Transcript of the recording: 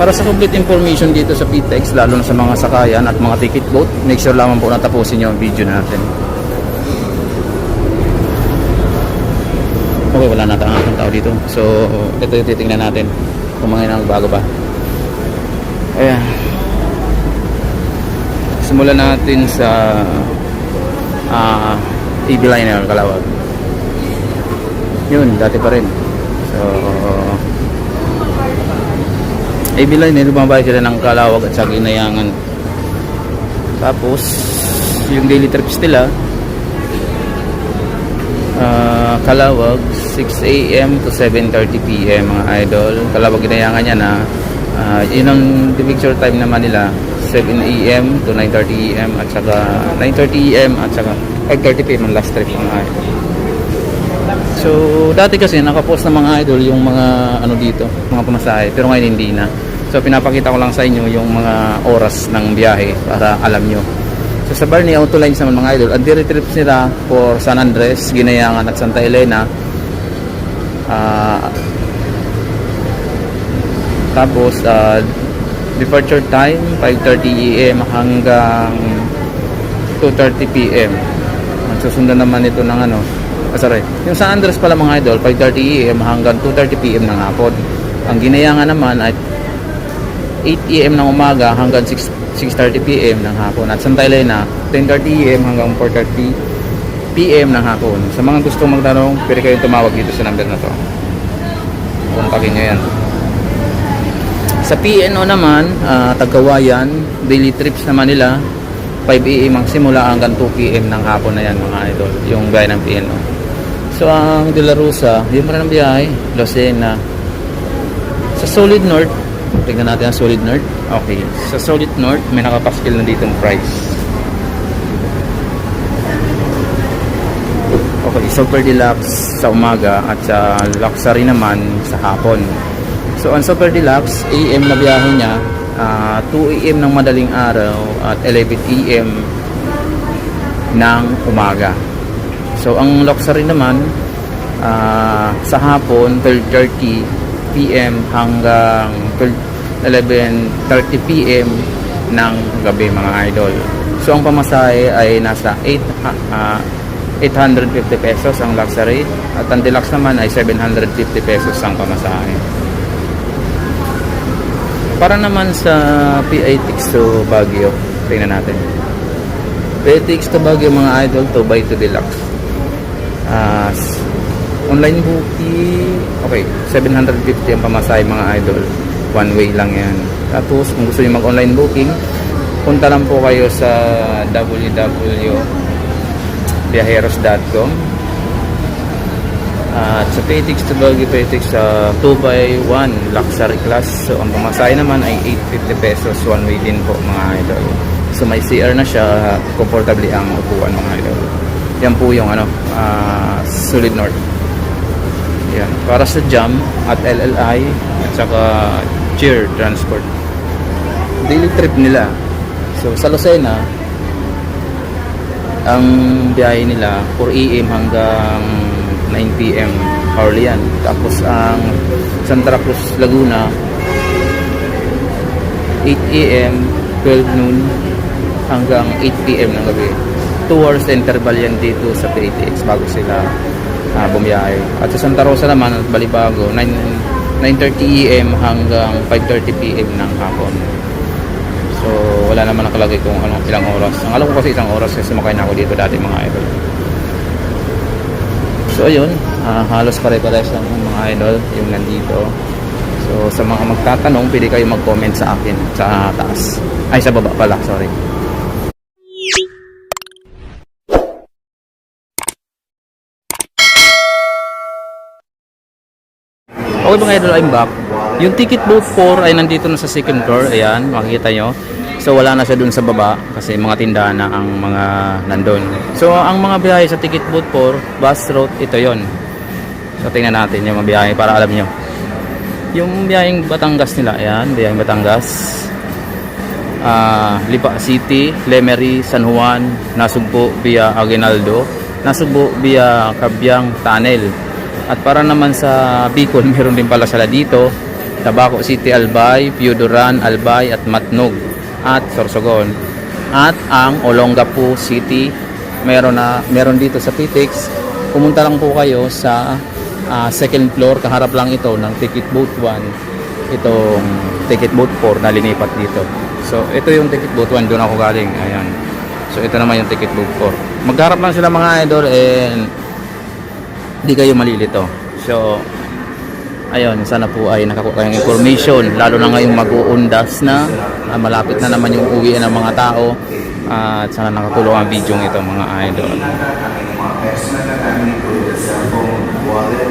Para sa complete information dito sa PTEX, lalo na sa mga sakayan at mga ticket boat, make sure lamang po na tapusin nyo ang video natin. Okay, wala na tayong tao dito. So, ito yung titingnan natin kung mga bago ba. Ayan. Simulan natin sa ah EV Liner Kalawag. Yun, dati pa rin. So, EV Liner, bumabay sila ng Kalawag at sa Ginayangan. Tapos, yung daily trips nila, Ah, Kalawag 6 a.m. to 7.30 p.m. mga idol Kalawag ginayangan niya na ah, yun ang the picture time naman nila 7 a.m. to 9.30 a.m. at saka 9.30 a.m. at saka 5.30 p.m. ang last trip mga idol so dati kasi nakapost ng mga idol yung mga ano dito mga pamasahe pero ngayon hindi na so pinapakita ko lang sa inyo yung mga oras ng biyahe para alam nyo So sa Barney Auto Lines naman mga idol, ang daily trips nila for San Andres, Ginayangan at Santa Elena. Ah, tapos ah, departure time 5:30 AM hanggang 2:30 PM. Ang susundan naman ito ng ano, ah, sorry. Yung San Andres pala mga idol, 5:30 AM hanggang 2:30 PM ng hapon. Ang Ginayangan naman ay 8 AM ng umaga hanggang 6 6.30 PM ng hapon. At Santa Elena 10.30 AM hanggang 4.30 PM ng hapon. Sa mga gustong magtanong pwede kayong tumawag dito sa number na to. Kontakin nyo yan. Sa PNO naman uh, Tagawayan daily trips naman nila 5 AM ang simula hanggang 2 PM ng hapon na yan mga idol. Yung gaya ng PNO so ang De La Rosa yun pa rin ang biyahe. Lucena. Sa Solid North tingnan natin ang Solid North. Okay sa Solid North may nakapaskil na ditong price. Okay Super Deluxe sa umaga at sa Luxury naman sa hapon. So ang Super Deluxe AM na biyahe niya ah, 2 AM ng madaling araw at 11 AM ng umaga. So ang Luxury naman ah, sa hapon 12.30 PM hanggang 11.30 PM ng gabi mga idol. So ang pamasahe ay nasa 8 ah, 850 pesos ang luxury at ang deluxe naman ay 750 pesos ang pamasahe. Para naman sa PITX to Baguio, tingnan natin. PITX to Baguio mga idol, 2 by 2 deluxe. Ah, s- online booking, okay, 750 ang pamasahe mga idol. One way lang yan. Tapos, kung gusto niyo mag-online booking, punta lang po kayo sa www.biaheros.com at sa Petix to Baguio Petix sa 2x1 luxury class. So, ang pamasahe naman ay 850 pesos. One way din po mga idol. So, may CR na siya. Comfortably ang upuan mga idol. Yan po yung ano, ah, Solid North. Yan. Para sa Jam at LLI at saka Cheer Transport. Daily trip nila. So sa Lucena, ang biyahe nila 4 AM hanggang 9 PM hourly yan. Tapos ang Santa Cruz Laguna 8 AM 12 noon hanggang 8 PM ng gabi. 2 hours interval yan dito sa PATX bago sila uh, bumiyahe. At sa Santa Rosa naman at Balibago 9 9:30 AM hanggang 5:30 PM ng hapon. So wala naman nakalagay kung anong ilang oras. Ang alam ko kasi isang oras kasi sumakay na ako dito dati mga idol. So ayun, ah, halos pare-pares lang mga idol yung nandito. So sa mga magtatanong, pwede kayo mag-comment sa akin sa taas. Ay sa baba pala, sorry. Okay mga idol, I'm back. Yung ticket booth 4 ay nandito na sa second floor. Ayan, makikita nyo. So wala na siya dun sa baba kasi mga tindahan na ang mga nandun. So ang mga biyahe sa ticket booth 4, bus route, ito yon. So tingnan natin yung mga biyahe para alam nyo. Yung biyaheng Batangas nila, ayan, biyaheng Batangas. Ah, Lipa City, Lemery, San Juan, Nasugbo via Aguinaldo, Nasugbo via Kabyang Tunnel. At para naman sa Bicol, meron din pala sila dito Tabaco City Albay, Piuduran Albay at Matnog at Sorsogon. At ang Olongapo City, meron na meron dito sa Pitex. Pumunta lang po kayo sa ah, second floor, kaharap lang ito ng Ticket Boat 1. Itong Ticket Boat 4 na linipat dito. So, ito yung Ticket Boat 1, doon ako galing. Ayan. So, ito naman yung Ticket Boat 4. Magharap lang sila mga idol and di kayo malilito. So, ayun, sana po ay nakakuha kayong information. Lalo na ngayong mag-uundas na. ah, malapit na naman yung uwi ng mga tao. Ah, at sana nakatulong ang video ito mga idol. mga personal na namin included cellphone, wallet,